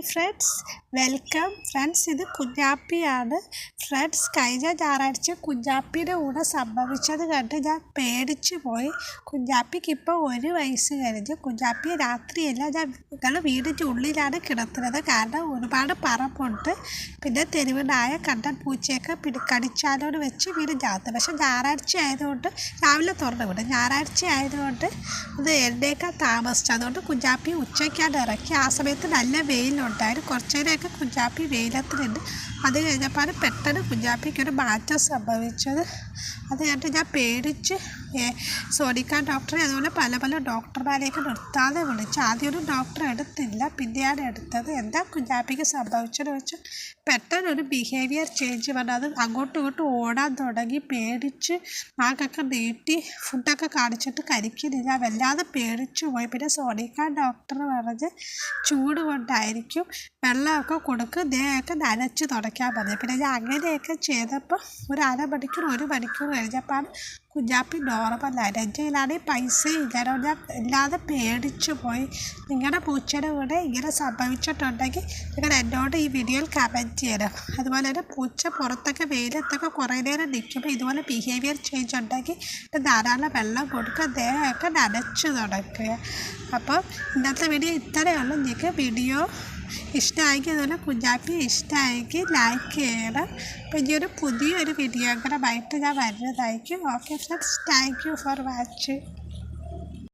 Friends. Welcome. Friends ഇത് കുഞ്ഞാപ്പിയാണ്. Friends കഴിഞ്ഞ ഞായറാഴ്ച കുഞ്ഞാപ്പിയുടെ കൂടെ സംഭവിച്ചത് കണ്ട് ഞാൻ പേടിച്ചു പോയി. കുഞ്ഞാപ്പിക്ക് ഇപ്പോൾ ഒരു വയസ്സ് കഴിഞ്ഞ്. കുഞ്ഞാപ്പിയെ രാത്രിയല്ല ഞാൻ ഞങ്ങൾ വീടിന്റെ ഉള്ളിലാണ് കിടത്തുന്നത് കാരണം ഒരുപാട് പറമ്പുണ്ട്. പിന്നെ തെരുവിനായ കണ്ടൻ പൂച്ചയൊക്കെ പിടി കടിച്ചാലോട് വെച്ച് വീടിനകത്ത് പക്ഷെ ഞായറാഴ്ച ആയതുകൊണ്ട് രാവിലെ തുറന്നു വിടും. ഞായറാഴ്ച ആയതുകൊണ്ട് ഇത് എണ്ണയൊക്കെ താമസിച്ചു. അതുകൊണ്ട് കുഞ്ഞാപ്പി ഉച്ചയ്ക്കാണ് ഇറക്കി ആ സമയത്ത് നല്ല വെയിലുണ്ടായിരുന്നു കുറച്ച് നേരമൊക്കെ കുഞ്ചാപ്പി വെയിലത്തിലുണ്ട് അത് കഴിഞ്ഞപ്പോൾ പെട്ടെന്ന് കുഞ്ചാപ്പിക്ക് ഒരു മാറ്റം സംഭവിച്ചത്. അത് കണ്ടിട്ട് ഞാൻ പേടിച്ച് സോണിക്ക ഡോക്ടറെ അതുപോലെ പല പല ഡോക്ടർമാരെയൊക്കെ നിർത്താതെ വിളിച്ചു ആദ്യം ഒരു ഡോക്ടർ എടുത്തില്ല പിന്നെയാണ് എടുത്തത്. എന്താ കുഞ്ചാപ്പിക്ക് സംഭവിച്ചതെന്ന് വെച്ചാൽ പെട്ടെന്നൊരു ബിഹേവിയർ ചേഞ്ച് വന്നു. അത് അങ്ങോട്ടും ഇങ്ങോട്ടും ഓടാൻ തുടങ്ങി പേടിച്ച് നാക്കൊക്കെ നീട്ടി ഫുഡൊക്കെ കാണിച്ചിട്ട് കരിക്കുന്നില്ല വല്ലാതെ പേടിച്ചു പോയി പിന്നെ സോണിക്ക ഡോക്ടർ പറഞ്ഞ് ചൂട് കൊണ്ടായിരിക്കും വെള്ളമൊക്കെ കൊടുക്കും ദേഹമൊക്കെ നനച്ച് തുടയ്ക്കാൻ പറഞ്ഞു. പിന്നെ ഞാൻ അങ്ങനെയൊക്കെ ചെയ്തപ്പോൾ ഒരു അര മണിക്കൂർ ഒരു മണിക്കൂർ കഴിഞ്ഞപ്പോൾ കുഞ്ഞാപ്പി നോർമലായത് എന്റെ കയ്യിലാണെങ്കിൽ പൈസ ഇല്ലാതെ ഞാൻ ഇല്ലാതെ പേടിച്ചു പോയി. നിങ്ങളുടെ പൂച്ചയുടെ കൂടെ ഇങ്ങനെ സംഭവിച്ചിട്ടുണ്ടെങ്കിൽ നിങ്ങൾ എന്നോട് ഈ വീഡിയോയിൽ കമന്റ് ചെയ്യണം. അതുപോലെ തന്നെ പൂച്ച പുറത്തൊക്കെ വെയിലത്തൊക്കെ കുറേ നേരം നിൽക്കുമ്പോൾ ഇതുപോലെ ബിഹേവിയർ ചേഞ്ച് ഉണ്ടെങ്കിൽ ധാരാളം വെള്ളം കൊടുക്കുക ദേഹമൊക്കെ നനച്ച് തുടക്കുക. അപ്പോൾ ഇന്നത്തെ വീഡിയോ ഇത്രയേ ഉള്ളൂ. നിങ്ങൾക്ക് വീഡിയോ ഇഷ്ടമായെങ്കിൽ അതുപോലെ കുഞ്ഞാപ്പി ഇഷ്ടമായെങ്കിൽ ലൈക്ക് ചെയ്യണം. അപ്പോൾ ഇനിയൊരു പുതിയൊരു വീഡിയോ കൂടെ വൈകിട്ട് ഞാൻ വരുന്നതായിരിക്കും. Okay friends thank you for watching